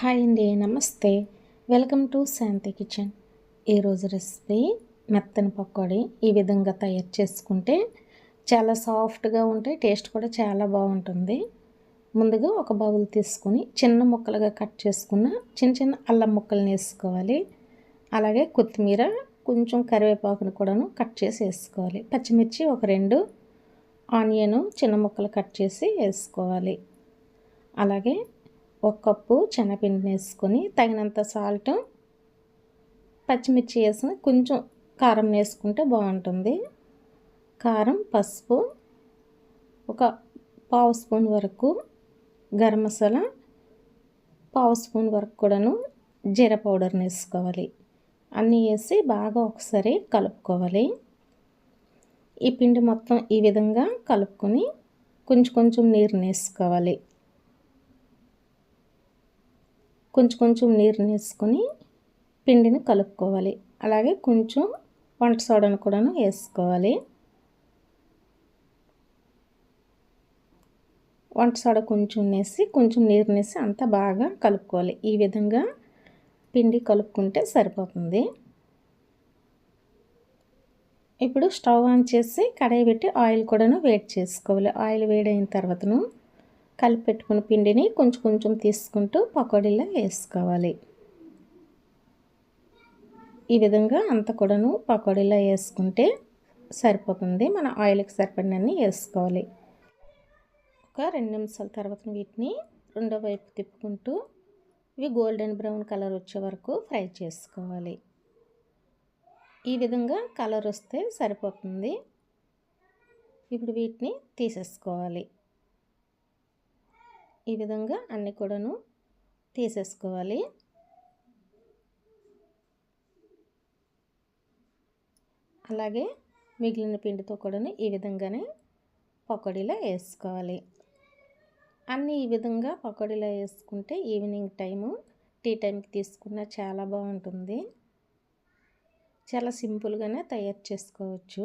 Hi అండి నమస్తే. Welcome to Shanti kitchen. ఈరోజు రెసిపీ మెత్తని పకోడీ ఈ విధంగా తయారు చేసుకుంటే చాలా సాఫ్ట్గా ఉంటే టేస్ట్ కూడా చాలా బాగుంటుంది. ముందుగా ఒక బౌల్ తీసుకొని చిన్న ముక్కలుగా కట్ చేసుకున్న చిన్న చిన్న అల్లం ముక్కలను వేసుకోవాలి. అలాగే కొత్తిమీర కొంచెం కరివేపాకును కూడాను కట్ చేసి వేసుకోవాలి. పచ్చిమిర్చి ఒక రెండు ఆనియన్ చిన్న ముక్కలు కట్ చేసి వేసుకోవాలి. అలాగే ఒక కప్పు శనగపిండి వేసుకొని తగినంత సాల్ట్ పచ్చిమిర్చి వేసుకుని కొంచెం కారం వేసుకుంటే బాగుంటుంది. కారం పసుపు ఒక పావు స్పూన్ వరకు గరం మసాలా పావు స్పూన్ వరకు కూడాను జీర పౌడర్ని వేసుకోవాలి. అన్నీ వేసి బాగా ఒకసారి కలుపుకోవాలి. ఈ పిండి మొత్తం ఈ విధంగా కలుపుకొని కొంచెం కొంచెం నీరుని వేసుకోవాలి. కొంచెం కొంచెం నీరు వేసుకొని పిండిని కలుపుకోవాలి. అలాగే కొంచెం వంట సోడాను కూడాను వేసుకోవాలి. వంట సోడా కొంచెం వేసి కొంచెం నీరు వేసి అంతా బాగా కలుపుకోవాలి. ఈ విధంగా పిండి కలుపుకుంటే సరిపోతుంది. ఇప్పుడు స్టవ్ ఆన్ చేసి కడాయి పెట్టి ఆయిల్ కూడాను వేడి చేసుకోవాలి. ఆయిల్ వేడైన తర్వాతను కలిపి పెట్టుకున్న పిండిని కొంచెం కొంచెం తీసుకుంటూ పకోడీలో వేసుకోవాలి. ఈ విధంగా అంత కూడాను పకోడీలో వేసుకుంటే సరిపోతుంది. మన ఆయిల్కి సరిపడినన్ని వేసుకోవాలి. ఒక రెండు నిమిషాల తర్వాత వీటిని రెండో వైపు తిప్పుకుంటూ ఇవి గోల్డెన్ బ్రౌన్ కలర్ వచ్చే వరకు ఫ్రై చేసుకోవాలి. ఈ విధంగా కలర్ వస్తే సరిపోతుంది. ఇప్పుడు వీటిని తీసేసుకోవాలి. ఈ విధంగా అన్నీ కూడాను తీసేసుకోవాలి. అలాగే మిగిలిన పిండితో కూడాను ఈ విధంగానే పకోడీలో వేసుకోవాలి. అన్నీ ఈ విధంగా పకోడీలో వేసుకుంటే ఈవినింగ్ టైము టీ టైంకి తీసుకున్న చాలా బాగుంటుంది. చాలా సింపుల్గానే తయారు చేసుకోవచ్చు.